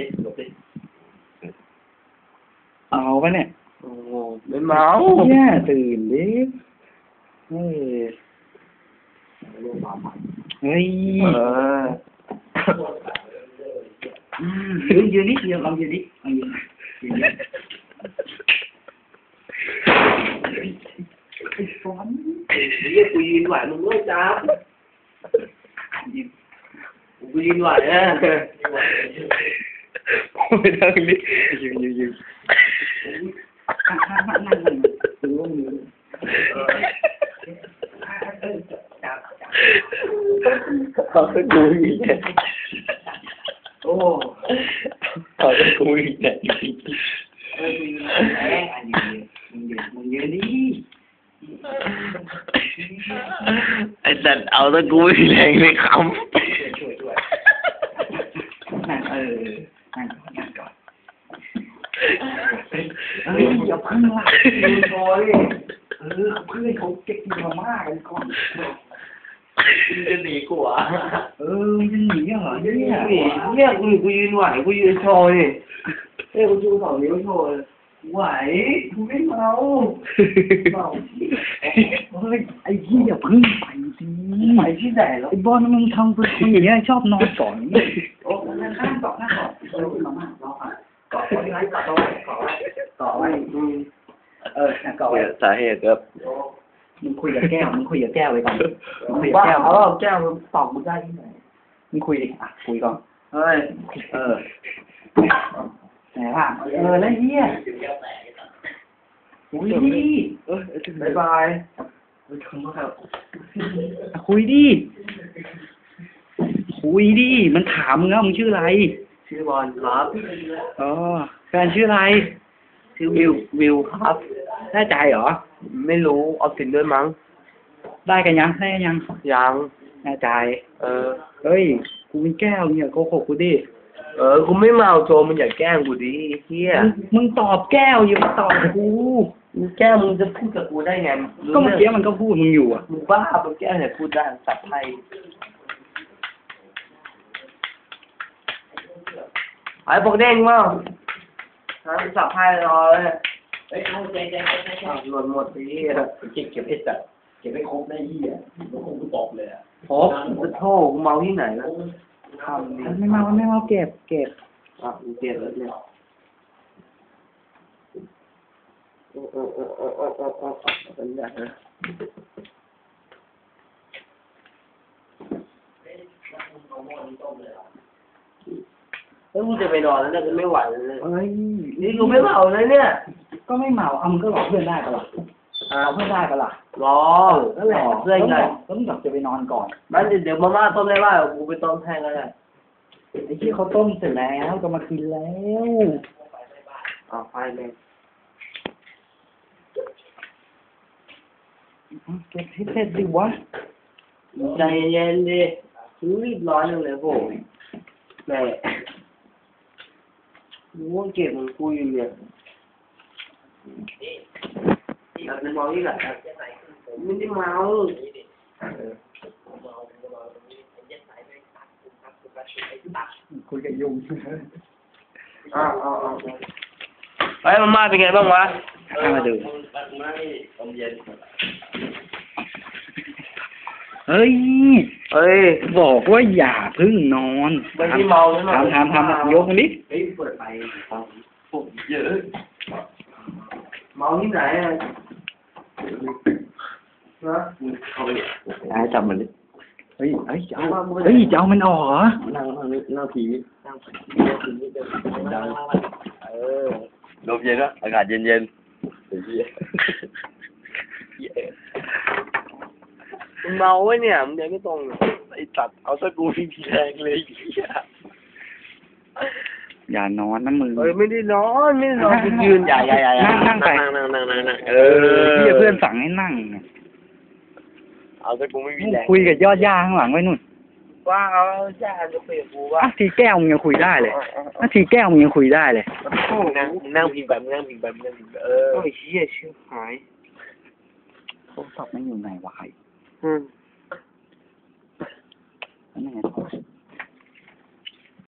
ดิหลบดิเอาปะเนี่ยโอ้โหไม่เมาแย่ตื่นดิเฮ้ยเฮ้ยเอออืมยืนยืนนิดยืนลองยืนนิดลองยืนยืนนิดไอ้ฟอนเรียกกูยืนไหวมึงด้วยจ้ายืนกูยืนไหวอะ ไม่ได้นี่ยืนยืนยืนนั่งนั่งนั่งนั่งนั่งดูว่ามือเออจับจับเขาจะกูอีกเนี่ยโอ้เขาจะกูอีกเนี่ยเออยืนแรงอะยืนมึงยืนมึงยืนดิไอ้สัตว์เอาตะกูอีกแรงเลยคช่วยช่วยนั่งเออนั่งก่อนนั่งก่อน เอ้ยอย่าเพิ่งละยืนบอยเออเพื่อนเขาเก็บมาม่ากันก่อนำมึงจะหนีกูอะเออมันจะหนีเหรอเนี่ยนี่เนี่ยกูกูยืนไหวกูยืนโชว์นี่เอ้ยกูชูสองนิ้วโชว์เลยไหวกูไม่เมาเมาเฮ้ยไอ้ที่อย่าเพิ่งไปสิไปที่ไหนแล้วไอ้บอลมึงทำเป็นคนอย่างเงี้ยชอบนอนก่อนโอ้นั่งข้างเกาะนั่งเกาะเออมาม่ารอก่อนเกาะไว้ไว้เกาะไว้เกาะไว้ เกาะไว้อืมเออนั่งเกาะไว้สาเหตุครับมึงคุยกับแก้วมึงคุยกับแก้วไว้ก่อนมึงคุยกับบ้าแก้วเอาแก้วมันตอบกูได้ที่ไหนมึงคุยดิอะคุยก่อนเฮ้ยเออไหนล่ะเออแล้วเฮียคุยดิเอ้ยบายบายคุยดิคุยดิมันถามมึงว่ามึงชื่ออะไร ชื่อบอลครับ อ๋อแฟนชื่ออะไร ชื่อวิววิวครับ แน่ใจเหรอ ไม่รู้ออฟฟิศด้วยมั้ง ได้กันยังได้กันยังยังแน่ใจ เออ เฮ้ย กูเป็นแก้วเนี่ยโกหกกูดิ เออ กูไม่เมาโจมึงอย่าแกล้งกูดิเฮียมึงมึงตอบแก้วอย่ามาตอบกู มึงแกล้งมึงจะพูดกับกูได้ไงก็เมื่อกี้มันก็พูดมึงอยู่อะ มึงบ้ามึงแกล้งเนี่ยพูดได้สับไทย ไอ้พวกเด้งมั้งหาสับไทยรอเลยเฮ้ยเอาใจใจใจใจอ้าวหล่นหมดทีเก็บเก็บให้จัดเก็บให้ครบได้ยี่อะมันคงกูตอบเลยอะโอ้จะโทษกูเมาที่ไหนนะทำดิไม่เมาไม่เมาเก็บเก็บอะมึงเจ็บแล้วเนี่ยโอ้โอ้โอ้โอ้โอ้โอ้โอ้เป็นไงนะ แล้วกูจะไปนอนแล้วเนี่ยกูไม่ไหวแล้วเนี่ยเฮ้ยนี่กูไม่เมาเลยเนี่ยก็ไม่เมาเอามึงก็หลอกเพื่อนได้ปะล่ะอ่าเอาเพื่อนได้ปะล่ะรอนั่นแหละเพื่อนไงแล้วมึงบอกจะไปนอนก่อนมันเดี๋ยวเดี๋ยวมาม่าต้มได้ว่ากูไปต้มแทนก็ได้ไอ้ที่เขาต้มเสร็จแล้วก็มากินแล้วเอาไฟเลยเก็บให้เสร็จดิวะใจเย็นดิมึงรีบร้อนจังเลยโว้ยแม่มึ งว่าเก็บมึงคุยเนี่ยอยากจะเมาที่ไหนอะไม่ได้เมาคุยกับยุงอ้าวอ้าวอ้าวเฮ้ยมาม่าเป็นไงบ้างวะให้มาดูเฮ้ยเฮ้ยบอกว่าอย่าเพึ่งนอนไม่ได้เมาใช่ไหมทำทำทำยกมันดิเฮ้ยเปิดไฟผมเยอะ เมาที่ไหนอะฮะได้จับมันดิเฮ้ยเฮ้ยจะเอาเฮ้ยจะเอามันออกเหรอนั่งนั่งนั่งผีนั่งผีนั่งผีดังเออลมเย็นวะอากาศเย็นเย็นๆเดี๋ยวเหี้ย มึงเมาไว้เนี่ยมึงเดินไม่ตรงเลยไอ้สัตว์เอาสกูพี่พีแรงเลยไอ้เหี้ยอย่านอนนะมึง เอ้ยไม่ได้นอนไม่ได้นอนกูยืนอย่าอย่าอย่าอย่านั่งๆไป นั่งนั่งนั่งนั่งนั่งเอเอออพี่เพื่อนสั่งให้นั่งเอาสกูไม่มีแรงคุยกับยอดย่าข้างหลังไว้นู่นว่าเอาจ้าจะเปลี่ยนกูว่าอะทีแก้วมึงยังคุยได้เลยอะทีแก้วมึงยังคุยได้เลยโอ้นั่งนั่งพิงแบบนั่งพิงแบบนั่งพิงแบบเออ โอ้ยเชี่ยชื่อหาย โทรศัพท์ไม่อยู่ไหนวะอื 嗯。那也不